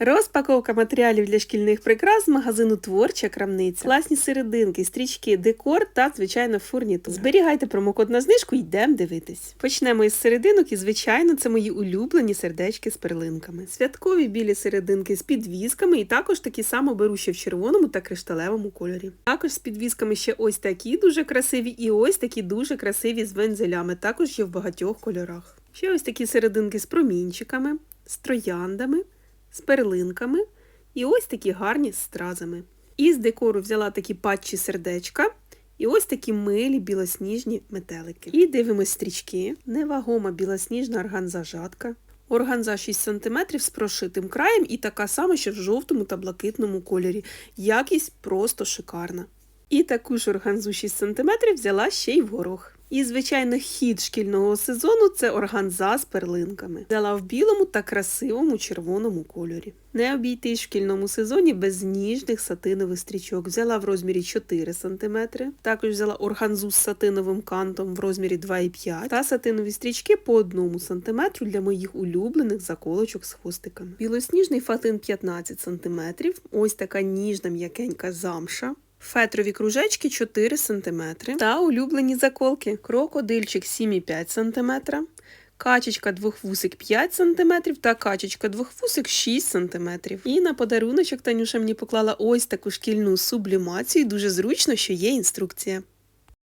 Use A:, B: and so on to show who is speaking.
A: Розпаковка матеріалів для шкільних прикрас з магазину Творча крамниця. Класні серединки, стрічки, декор та, звичайно, фурнітура. Зберігайте промокод на знижку і йдемо дивитись. Почнемо із серединок, і, звичайно, це мої улюблені сердечки з перлинками. Святкові білі серединки з підвісками, і також такі само беру ще в червоному та кришталевому кольорі. Також з підвісками ще ось такі дуже красиві, і ось такі дуже красиві з вензелями. Також є в багатьох кольорах. Ще ось такі серединки з промінчиками, з трояндами з перлинками і ось такі гарні з стразами. Із декору взяла такі патчі сердечка і ось такі милі білосніжні метелики. І дивимось стрічки, невагома білосніжна органза жатка. Органза 6 см з прошитим краєм і така сама, що в жовтому та блакитному кольорі. Якість просто шикарна. І таку ж органзу 6 см взяла ще й в горох. І, звичайно, хід шкільного сезону це органза з перлинками. Взяла в білому та красивому червоному кольорі. Не обійтись в шкільному сезоні без ніжних сатинових стрічок. Взяла в розмірі 4 см. Також взяла органзу з сатиновим кантом в розмірі 2,5 та сатинові стрічки по 1 см для моїх улюблених заколочок з хвостиками. Білосніжний фатин 15 см. Ось така ніжна м'якенька замша. Фетрові кружечки 4 см та улюблені заколки. Крокодильчик 7,5 см, качечка двохвусик 5 см та качечка двохвусик 6 см. І на подаруночок Танюша мені поклала ось таку шкільну сублімацію. Дуже зручно, що є інструкція.